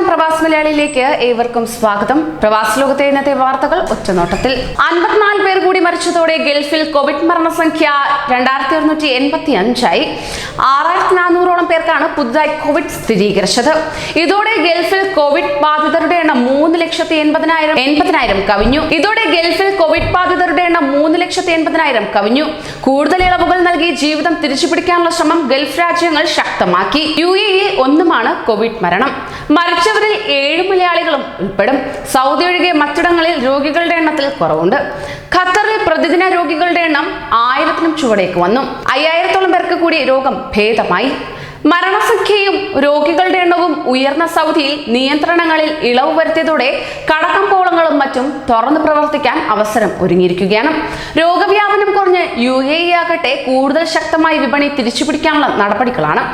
നമസ്കാരം പ്രവാസ മലയാളിയിലേക്ക് ഏവർക്കും സ്വാഗതം. പ്രവാസ ലോകത്തെ ഇന്നത്തെ വാർത്തകൾ ഒറ്റനോട്ടത്തിൽ. അൻപത്തിനാല് പേർ കൂടി മരിച്ചതോടെ ഗൾഫിൽ കോവിഡ് മരണസംഖ്യ രണ്ടായിരത്തി ഒരുന്നൂറ്റി എൺപത്തി അഞ്ചായി ആറായിരത്തി നാനൂറോളം പേർക്കാണ് പുതുതായി കോവിഡ് സ്ഥിരീകരിച്ചത്. ഇതോടെ ഗൾഫിൽ കോവിഡ് ബാധിതരുടെ എണ്ണം മൂന്ന് ലക്ഷത്തി എൺപതിനായിരം എൺപതിനായിരം കവിഞ്ഞു. ഇതോടെ ഗൾഫിൽ കോവിഡ് ബാധിതരുടെ എണ്ണം മൂന്ന് ലക്ഷത്തി എൺപതിനായിരം കവിഞ്ഞു. കൂടുതൽ ഇളവുകൾ നൽകി ജീവിതം തിരിച്ചുപിടിക്കാനുള്ള ശ്രമം ഗൾഫ് രാജ്യങ്ങൾ ശക്തമാക്കി. യു എ ഒന്നുമാണ് കോവിഡ് മരണം. മരിച്ചവരിൽ ഏഴ് മലയാളികളും ഉൾപ്പെടും. സൗദി ഒഴികെ മറ്റിടങ്ങളിൽ രോഗികളുടെ എണ്ണത്തിൽ കുറവുണ്ട്. ഖത്തറിൽ പ്രതിദിന രോഗികളുടെ എണ്ണം ആയിരത്തിനും ചുവടേക്ക് വന്നു. അയ്യായിരത്തോളം പേർക്ക് കൂടി രോഗം ഭേദമായി. മരണസംഖ്യയും രോഗികളുടെ എണ്ണവും ഉയർന്ന സൗദിയിൽ നിയന്ത്രണങ്ങളിൽ ഇളവ് വരുത്തിയതോടെ കടക്കമ്പോളങ്ങളും മറ്റും തുറന്നു പ്രവർത്തിക്കാൻ അവസരം ഒരുങ്ങിയിരിക്കുകയാണ്. രോഗവ്യാപനം കുറഞ്ഞ് യു എ ആകട്ടെ കൂടുതൽ ശക്തമായി വിപണി തിരിച്ചുപിടിക്കാനുള്ള നടപടികളാണ്.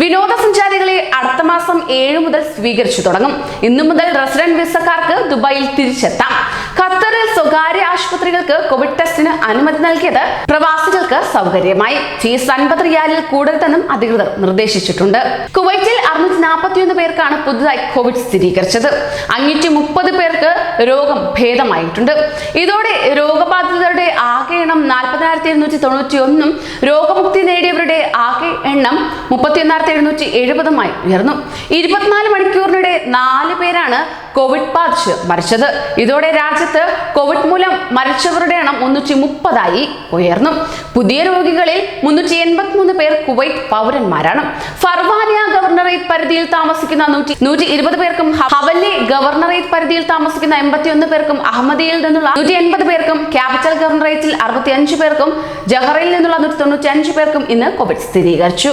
വിനോദസഞ്ചാരികളെ അടുത്ത മാസം ഏഴ് മുതൽ സ്വീകരിച്ചു തുടങ്ങും. ഇന്നു മുതൽ റെസിഡന്റ് വിസക്കാർക്ക് ദുബായിൽ തിരിച്ചെത്താം. ഖത്തറിൽ സ്വകാര്യ ആശുപത്രികൾക്ക് കോവിഡ് ടെസ്റ്റിന് അനുമതി നൽകിയത് പ്രവാസികൾക്ക് സൗകര്യമായി. ഫീസ് അൻപത് റിയാലിൽ കൂടരുതെന്നും അധികൃതർ നിർദ്ദേശിച്ചിട്ടുണ്ട്. കുവൈറ്റിൽ അറുന്നൂറ്റി നാൽപ്പത്തിയൊന്ന് പേർക്കാണ് പുതുതായി കോവിഡ് സ്ഥിരീകരിച്ചത്. അഞ്ഞൂറ്റി മുപ്പത് പേർക്ക് രോഗം ഭേദമായിട്ടുണ്ട്. ഇതോടെ രോഗബാധിതരുടെ ആകെ എണ്ണം നാൽപ്പതിനായിരത്തി എഴുന്നൂറ്റി തൊണ്ണൂറ്റി ഒന്നും രോഗമുക്തി നേടിയവരുടെ ആകെ എണ്ണം മുപ്പത്തിയൊന്നായിരത്തി എഴുന്നൂറ്റി എഴുപതുമായി ഉയർന്നു. ഇരുപത്തിനാല് മണിക്കൂറിനിടെ നാല് പേരാണ് കോവിഡ് ബാധിച്ച് മരിച്ചത്. ഇതോടെ രാജ്യത്ത് കോവിഡ് മൂലം മരിച്ചവരുടെ എണ്ണം മുന്നൂറ്റി മുപ്പതായി ഉയർന്നു. പുതിയ രോഗികളിൽ മുന്നൂറ്റി എൺപത്തിമൂന്ന് പേർ കുവൈറ്റ് പൗരന്മാരാണ്. ഫർവാനിയ ഗവർണറേറ്റ് പരിധിയിൽ താമസിക്കുന്ന നൂറ്റി നൂറ്റി ഇരുപത് പേർക്കും ഹവല്ലി ഗവർണറേറ്റ് പരിധിയിൽ താമസിക്കുന്ന എൺപത്തിയൊന്ന് പേർക്കും അഹമ്മദിയിൽ നിന്നുള്ള നൂറ്റി എൺപത് പേർക്കും ക്യാപിറ്റൽ ഗവർണറേറ്റിൽ അറുപത്തി അഞ്ച് പേർക്കും ജഹറയിൽ നിന്നുള്ള നൂറ്റി തൊണ്ണൂറ്റി അഞ്ച് പേർക്കും ഇന്ന് കോവിഡ് സ്ഥിരീകരിച്ചു.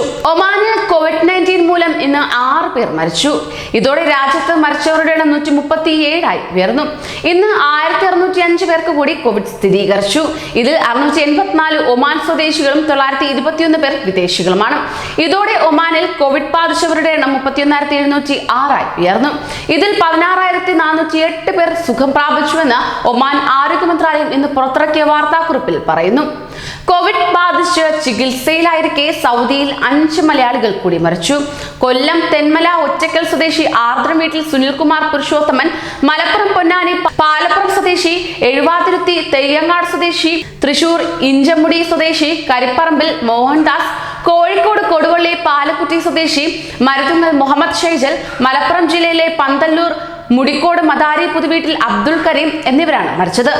ഒമാനിൽ കോവിഡ് നയന്റീൻ മൂലം ഇന്ന് ആറ് പേർ മരിച്ചു. ഇതോടെ രാജ്യത്ത് മരിച്ചവരുടെ എണ്ണം നൂറ്റി മുപ്പത്തി ഏഴായി ഉയർന്നു. ഇന്ന് ആയിരത്തി അറുന്നൂറ്റി അഞ്ച് പേർക്ക് കൂടി കോവിഡ് സ്ഥിരീകരിച്ചു. ഇതിൽ അറുന്നൂറ്റി എൺപത്തിനാല് ഒമാൻ സ്വദേശികളും തൊള്ളായിരത്തി ഇരുപത്തിയൊന്ന് പേർ വിദേശികളുമാണ്. ഇതോടെ ഒമാനിൽ കോവിഡ് ബാധിച്ചവരുടെ എണ്ണം മുപ്പത്തിയൊന്നായിരത്തി എഴുന്നൂറ്റി ആറായി ഉയർന്നു. ഇതിൽ പതിനാറായിരത്തി നാനൂറ്റി എട്ട് പേർ സുഖം പ്രാപിച്ചുവെന്ന് ഒമാൻ ആരോഗ്യ മന്ത്രാലയം ഇന്ന് പുറത്തിറക്കിയ വാർത്താക്കുറിപ്പിൽ പറയുന്നു. കോവിഡ് ബാധിച്ച് ചികിത്സയിലായിരിക്കെ സൗദിയിൽ അഞ്ച് മലയാളികൾ കൂടി മരിച്ചു. കൊല്ലം തെന്മല ഒറ്റക്കൽ സ്വദേശി ആർദ്രം വീട്ടിൽ സുനിൽകുമാർ പുരുഷോത്തമൻ മലപ്പുറം പൊന്നാനി പാലപ്പുറം സ്വദേശി എഴുവാതിരുത്തി തെയ്യങ്ങാട് സ്വദേശി തൃശൂർ ഇഞ്ചമുടി സ്വദേശി കരിപ്പറമ്പിൽ മോഹൻദാസ് കോഴിക്കോട് കൊടുവള്ളി പാലക്കുറ്റി സ്വദേശി മരുതുങ്ങൽ മുഹമ്മദ് ഷൈജൽ മലപ്പുറം ജില്ലയിലെ പന്തല്ലൂർ മുടിക്കോട് മദാരി പുതുവീട്ടിൽ അബ്ദുൾ കരീം എന്നിവരാണ് മരിച്ചത്.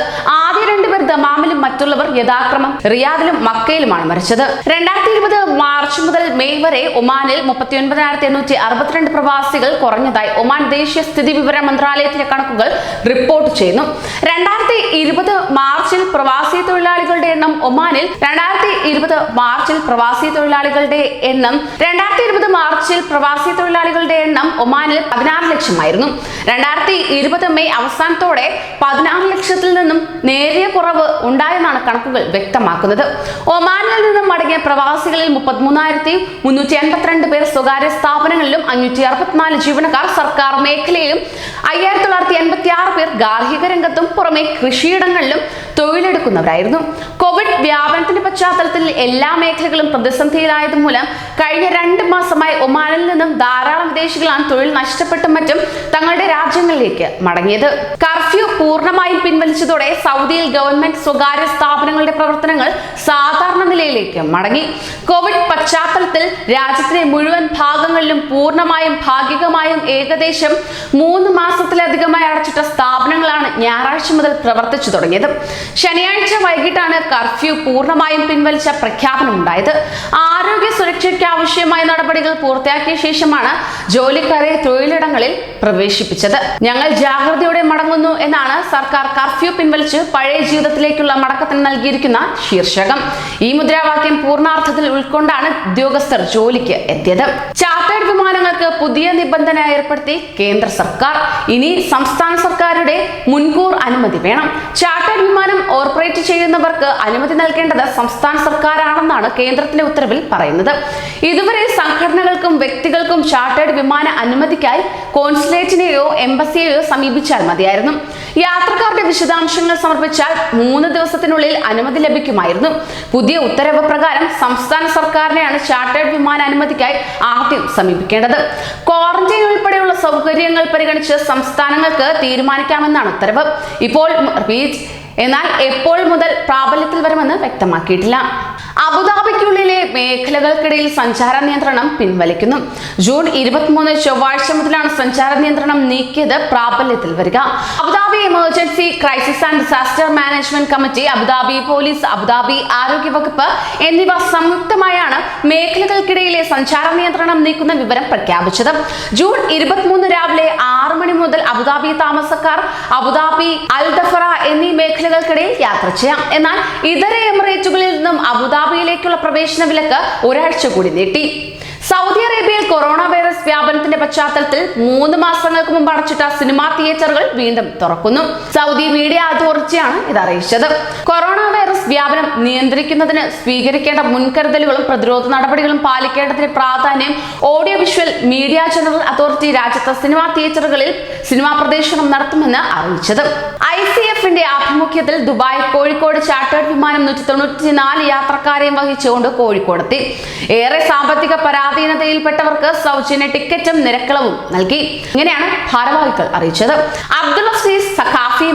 ആദ്യ രണ്ടുപേർ ദമാമിലും മറ്റുള്ളവർ യഥാക്രമം റിയാദിലും മക്കയിലുമാണ് മരിച്ചത്. രണ്ടായിരത്തി ഇരുപത് മാർച്ച് മുതൽ മെയ് വരെ ഒമാനിൽ മുപ്പത്തി ഒൻപതിനായിരത്തി എണ്ണൂറ്റി അറുപത്തിരണ്ട് പ്രവാസികൾ കുറഞ്ഞതായി ഒമാൻ ദേശീയ സ്ഥിതി വിവര മന്ത്രാലയത്തിലെ കണക്കുകൾ റിപ്പോർട്ട് ചെയ്യുന്നു. രണ്ടായിരത്തി ഇരുപത് മാർച്ചിൽ പ്രവാസി തൊഴിലാളികളുടെ എണ്ണം ഒമാനിൽ രണ്ടായിരത്തി ഇരുപത് മാർച്ചിൽ പ്രവാസി തൊഴിലാളികളുടെ എണ്ണം രണ്ടായിരത്തി ഇരുപത് മാർച്ചിൽ പ്രവാസി തൊഴിലാളികളുടെ എണ്ണം ഒമാനിൽ പതിനാറ് ലക്ഷമായിരുന്നു. രണ്ടായിരത്തി ഇരുപത് മെയ് അവസാനത്തോടെ പതിനാറ് ലക്ഷത്തിൽ നിന്നും നേരിയ കുറവ് ഉണ്ടായെന്നാണ് കണക്കുകൾ വ്യക്തമാക്കുന്നത്. ഒമാനിൽ നിന്നും മടങ്ങിയ പ്രവാസികളിൽ മുപ്പത്തിമൂന്നായിരത്തി മുന്നൂറ്റി എൺപത്തിരണ്ട് പേർ സ്വകാര്യ സ്ഥാപനങ്ങളിലും അഞ്ഞൂറ്റി അറുപത്തിനാല് ജീവനക്കാർ സർക്കാർ മേഖലയിലും അയ്യായിരത്തി തൊള്ളായിരത്തി എൺപത്തി ആറ് പേർ ഗാർഹിക രംഗത്തും പുറമെ കൃഷിയിടങ്ങളിലും തൊഴിലെടുക്കുന്നവരായിരുന്നു. കോവിഡ് വ്യാപനത്തിന്റെ പശ്ചാത്തലത്തിൽ എല്ലാ മേഖലകളും പ്രതിസന്ധിയിലായത് മൂലം കഴിഞ്ഞ രണ്ട് മാസമായി ഒമാനിൽ നിന്നും ധാരാളം വിദേശികളാണ് തൊഴിൽ നഷ്ടപ്പെട്ടും മറ്റും തങ്ങളുടെ രാജ്യങ്ങളിലേക്ക് മടങ്ങിയത്. കർഫ്യൂ പൂർണമായും പിൻവലിച്ചതോടെ സൗദിയിൽ ഗവൺമെന്റ് സ്വകാര്യ സ്ഥാപനങ്ങളുടെ പ്രവർത്തനങ്ങൾ സാധാരണ നിലയിലേക്ക് മടങ്ങി. കോവിഡ് പശ്ചാത്തലത്തിൽ രാജ്യത്തിലെ മുഴുവൻ ഭാഗങ്ങളിലും പൂർണമായും ഭാഗികമായും ഏകദേശം മൂന്ന് മാസത്തിലധികമായി അടച്ചിട്ട സ്ഥാപനങ്ങളാണ് ഞായറാഴ്ച മുതൽ പ്രവർത്തിച്ചു തുടങ്ങിയത്. ശനിയാഴ്ച വൈകിട്ടാണ് കർഫ്യൂ പൂർണമായും പിൻവലിച്ച പ്രഖ്യാപനം ഉണ്ടായത്. ആരോഗ്യ സുരക്ഷയ്ക്ക് ആവശ്യമായ നടപടികൾ പൂർത്തിയാക്കിയ ശേഷമാണ് ജോലിക്കാരെ തൊഴിലിടങ്ങളിൽ പ്രവേശിപ്പിച്ചത്. ഞങ്ങൾ ജാഗ്രതയോടെ മടങ്ങുന്നു എന്നാണ് സർക്കാർ കർഫ്യൂ പിൻവലിച്ച് പഴയ ജീവിതത്തിലേക്കുള്ള മടക്കത്തിന് നൽകിയിരിക്കുന്ന ശീർഷകം. ഈ മുദ്രാവാക്യം പൂർണാർത്ഥത്തിൽ ഉൾക്കൊണ്ടാണ് ഉദ്യോഗസ്ഥർ ജോലിക്ക് എത്തിയത്. ചാർട്ടേഡ് വിമാനങ്ങൾക്ക് പുതിയ നിബന്ധന ഏർപ്പെടുത്തി കേന്ദ്ര സർക്കാർ. ഇനി സംസ്ഥാന സർക്കാരുടെ മുൻകൂർ അനുമതി വേണം. ചാർട്ടേഡ് വിമാനം ഓപ്പറേറ്റ് ചെയ്യുന്നവർക്ക് അനുമതി നൽകേണ്ടത് സംസ്ഥാന സർക്കാരാണെന്നാണ് കേന്ദ്രത്തിന്റെ ഉത്തരവിൽ പറയുന്നത്. ഇതുവരെ സംഘടനകൾക്കും വ്യക്തികൾക്കും ചാർട്ടേഡ് വിമാന അനുമതിക്കായി കോൺസുലേറ്റിനെയോ എംബസിയെയോ സമീപിച്ചാൽ മതിയായിരുന്നു. യാത്രക്കാരുടെ വിശദാംശങ്ങൾ സമർപ്പിച്ചാൽ മൂന്ന് ദിവസത്തിനുള്ളിൽ അനുമതി ലഭിക്കുമായിരുന്നു. പുതിയ ഉത്തരവ് പ്രകാരം സംസ്ഥാന സർക്കാരിനെയാണ് ചാർട്ടേഡ് വിമാന അനുമതിക്കായി ആദ്യം സമീപിക്കേണ്ടത്. ക്വാറന്റൈൻ ഉൾപ്പെടെയുള്ള സൗകര്യങ്ങൾ പരിഗണിച്ച് സംസ്ഥാനങ്ങൾക്ക് തീരുമാനിക്കാമെന്നാണ് ഉത്തരവ്. ഇപ്പോൾ എന്നാൽ എപ്പോൾ മുതൽ പ്രാബല്യത്തിൽ വരുമെന്ന് വ്യക്തമാക്കിയിട്ടില്ല. അബുദാബിക്കുള്ളിലെ മേഖലകൾക്കിടയിൽ സഞ്ചാര നിയന്ത്രണം പിൻവലിക്കുന്നു. ജൂൺ ഇരുപത്തിമൂന്ന് ചൊവ്വാഴ്ച മുതലാണ് സഞ്ചാര നിയന്ത്രണം നീക്കിയത് പ്രാബല്യത്തിൽ വരിക. Abu Dhabi emergency crisis and disaster management committee Abu Dhabi police Abu Dhabi ആരോഗ്യ വകുപ്പ് എന്നിവ സംയുക്തമായാണ് മേഖലകൾക്കിടയിലെ സഞ്ചാര നിയന്ത്രണം നീക്കുന്ന വിവരം പ്രഖ്യാപിച്ചത്. ജൂൺ ഇരുപത്തിമൂന്ന് രാവിലെ ആറ് മണി മുതൽ അബുദാബി താമസക്കാർ അബുദാബി അൽ ദഫറ എന്നീ മേഖലകൾക്കിടയിൽ യാത്ര ചെയ്യാം. എന്നാൽ ഇതര എമിറേറ്റുകളിൽ നിന്നും അബുദാബിയിലേക്കുള്ള പ്രവേശന വിലക്ക് ഒരാഴ്ച കൂടി നീട്ടി. സൗദി അറേബ്യയിൽ കൊറോണ വൈറസ് വ്യാപനത്തിന്റെ പശ്ചാത്തലത്തിൽ മൂന്ന് മാസങ്ങൾക്ക് മുമ്പ് അടച്ചിട്ട സിനിമാ തിയേറ്ററുകൾ വീണ്ടും തുറക്കുന്നു. സൗദി മീഡിയ അതോറിറ്റിയാണ് ഇത് അറിയിച്ചത്. കൊറോണ വൈറസ് വ്യാപനം നിയന്ത്രിക്കുന്നതിന് സ്വീകരിക്കേണ്ട മുൻകരുതലുകളും പ്രതിരോധ നടപടികളും പാലിക്കേണ്ടതിന്റെ പ്രാധാന്യം audio visual media general authority രാജ്യത്തെ സിനിമാ തിയേറ്ററുകളിൽ സിനിമാ പ്രദർശനം നടത്തുമെന്ന് അറിയിച്ചത്. ഐ സി എഫിന്റെ ആഭിമുഖ്യത്തിൽ ദുബായ് കോഴിക്കോട് ചാർട്ടേഡ് വിമാനം നൂറ്റി തൊണ്ണൂറ്റിനാല് യാത്രക്കാരെയും വഹിച്ചുകൊണ്ട് കോഴിക്കോടെത്തി. ഏറെ സാമ്പത്തിക പരാധീനതയിൽപ്പെട്ടവർക്ക് സൗജന്യ ടിക്കറ്റും നിരക്കളവും നൽകി. ഇങ്ങനെയാണ് ഭാരവാഹികൾ അറിയിച്ചത്. അബ്ദുൾ അസീസ് സഖാഫി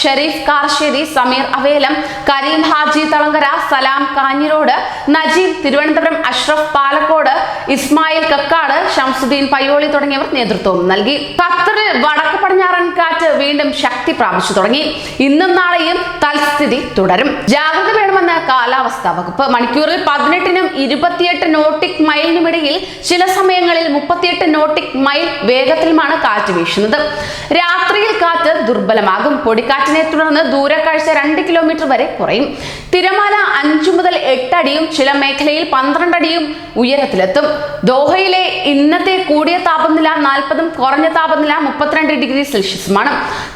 ഷെരീഫ് കാർശ്ശേരി സമീർ അവേലം കരീം ഹാജി തളങ്കര സലാം കാഞ്ഞിരോട് നജീബ് തിരുവനന്തപുരം അഷ്റഫ് പാലക്കോട് ഇസ്മായിൽ കക്കാട് ഷംസുദ്ദീൻ പയ്യോളി തുടങ്ങിയവർ നേതൃത്വം നൽകി. ഖത്തറിൽ വടക്ക് പടിഞ്ഞാറൻ കാറ്റ് വീണ്ടും ശക്തി പ്രാപിച്ചു തുടങ്ങി. ഇന്നും നാളെയും തൽസ്ഥിതി തുടരും. ജാഗ്രത വേണമെന്ന് കാലാവസ്ഥാ. വകുപ്പ് മണിക്കൂറിൽ പതിനെട്ടിനും ഇരുപത്തിയെട്ട് നോട്ടിക് മൈലിനുമിടയിൽ ചില സമയങ്ങളിൽ മുപ്പത്തിയെട്ട് നോട്ടിക് മൈൽ വേഗത്തിലുമാണ് കാറ്റ് വീശുന്നത്. രാത്രിയിൽ കാറ്റ് ദുർബലമാകും. പൊടിക്കാറ്റിനെ തുടർന്ന് ദൂരക്കാഴ്ച രണ്ട് കിലോമീറ്റർ വരെ കുറയും. തിരമാല അഞ്ചു മുതൽ എട്ടടിയും ചില മേഖലയിൽ പന്ത്രണ്ട് അടിയും ഉയരത്തിലെത്തും. ദോഹയിലെ ഇന്നത്തെ കൂടിയ താപനില നാൽപ്പതും കുറഞ്ഞ താപനില മുപ്പത്തിരണ്ട് ഡിഗ്രി സെൽഷ്യസുമാണ്.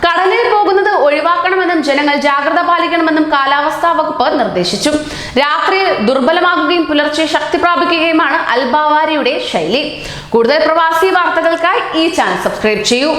കടലിൽ പോകുന്നത് ഒഴിവാക്കണമെന്നും ജനങ്ങൾ ജാഗ്രത പാലിക്കണമെന്നും കാലാവസ്ഥാ വകുപ്പ് നിർദ്ദേശിച്ചു. രാത്രി ദുർബലമാകുകയും പുലർച്ചെ ശക്തി പ്രാപിക്കുകയുമാണ് അൽബാവാരിയുടെ ശൈലി. കൂടുതൽ പ്രവാസി വാർത്തകൾക്കായി ഈ ചാനൽ സബ്സ്ക്രൈബ് ചെയ്യൂ.